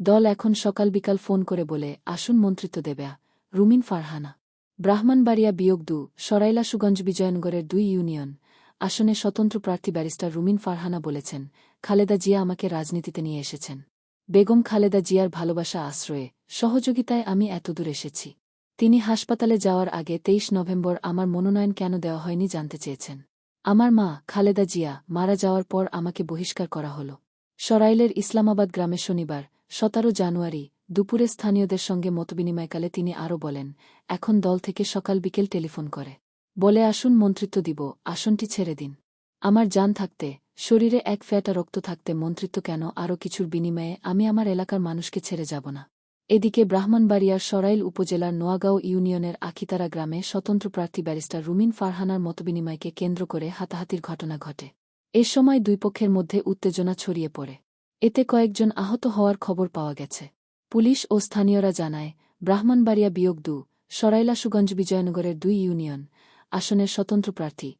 দল এখন সকাল বিকাল ফোন করে বলে, আসুন মন্ত্রিত্ব দেবে রুমিন ফারহানা। ব্রাহ্মণবাড়িয়া বিয়োগ দু, সরাইলা সুগঞ্জ বিজয়নগরের দুই ইউনিয়ন। আসনে স্বতন্ত্র প্রার্থী ব্যারিস্টার রুমিন ফারহানা বলেছেন, খালেদা জিয়া আমাকে রাজনীতিতে নিয়ে এসেছেন। বেগম খালেদা জিয়ার ভালোবাসা আশ্রয়ে, সহযোগিতায় আমি এতদূর এসেছি। তিনি হাসপাতালে যাওয়ার আগে তেইশ নভেম্বর আমার মনোনয়ন কেন দেওয়া হয়নি জানতে চেয়েছেন। আমার মা, খালেদা জিয়া, মারা যাওয়ার পর আমাকে বহিষ্কার করা হল। সরাইলের ইসলামাবাদ গ্রামে শনিবার সতেরো জানুয়ারি, দুপুরে স্থানীয়দের সঙ্গে মতবিনিময়কালে তিনি আরও বলেন, এখন দল থেকে সকাল বিকেল টেলিফোন করে। বলে, আসুন, মন্ত্রিত্ব দিব, আসনটি ছেড়ে দিন। আমার জান থাকতে, শরীরে এক ফ্যাটা রক্ত থাকতে মন্ত্রিত্ব কেন? আরও কিছুর বিনিময়ে আমি আমার এলাকার মানুষকে ছেড়ে যাব না। এদিকে ব্রাহ্মণবাড়িয়ার সরাইল উপজেলার নোয়াগাঁও ইউনিয়নের আখিতারা গ্রামে স্বতন্ত্র প্রার্থী ব্যারিস্টার রুমিন ফারহানার মতবিনিময়কে কেন্দ্র করে হাতাহাতির ঘটনা ঘটে। এ সময় দুই পক্ষের মধ্যে উত্তেজনা ছড়িয়ে পড়ে। এতে কয়েকজন আহত হওয়ার খবর পাওয়া গেছে। পুলিশ ও স্থানীয়রা জানায়, ব্রাহ্মণবাড়িয়া বিয়োগ দু সরাইলা সুগঞ্জ বিজয়নগরের দুই ইউনিয়ন, আসনের স্বতন্ত্র প্রার্থী।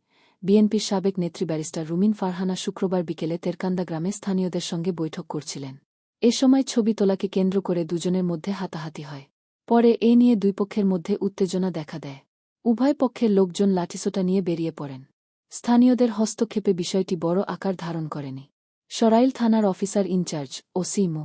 বিএনপির সাবেক নেত্রী ব্যারিস্টার রুমিন ফারহানা শুক্রবার বিকেলে তেরকান্দা গ্রামে স্থানীয়দের সঙ্গে বৈঠক করছিলেন। এ সময় ছবি তোলাকে কেন্দ্র করে দুজনের মধ্যে হাতাহাতি হয়। পরে এ নিয়ে দুই পক্ষের মধ্যে উত্তেজনা দেখা দেয়। উভয় পক্ষের লোকজন লাঠিসোটা নিয়ে বেরিয়ে পড়েন। স্থানীয়দের হস্তক্ষেপে বিষয়টি বড় আকার ধারণ করেনি। সরাইল থানার অফিসার ইনচার্জ ও মো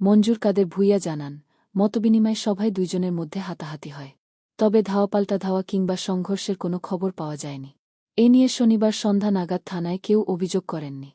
মঞ্জুর কাদের ভুইয়া জানান, মতবিনিময় সভায় দুইজনের মধ্যে হাতাহাতি হয়। তবে ধাওয়াপাল্টা ধাওয়া কিংবা সংঘর্ষের কোনো খবর পাওয়া যায়নি। এ নিয়ে শনিবার সন্ধ্যা নাগাদ থানায় কেউ অভিযোগ করেননি।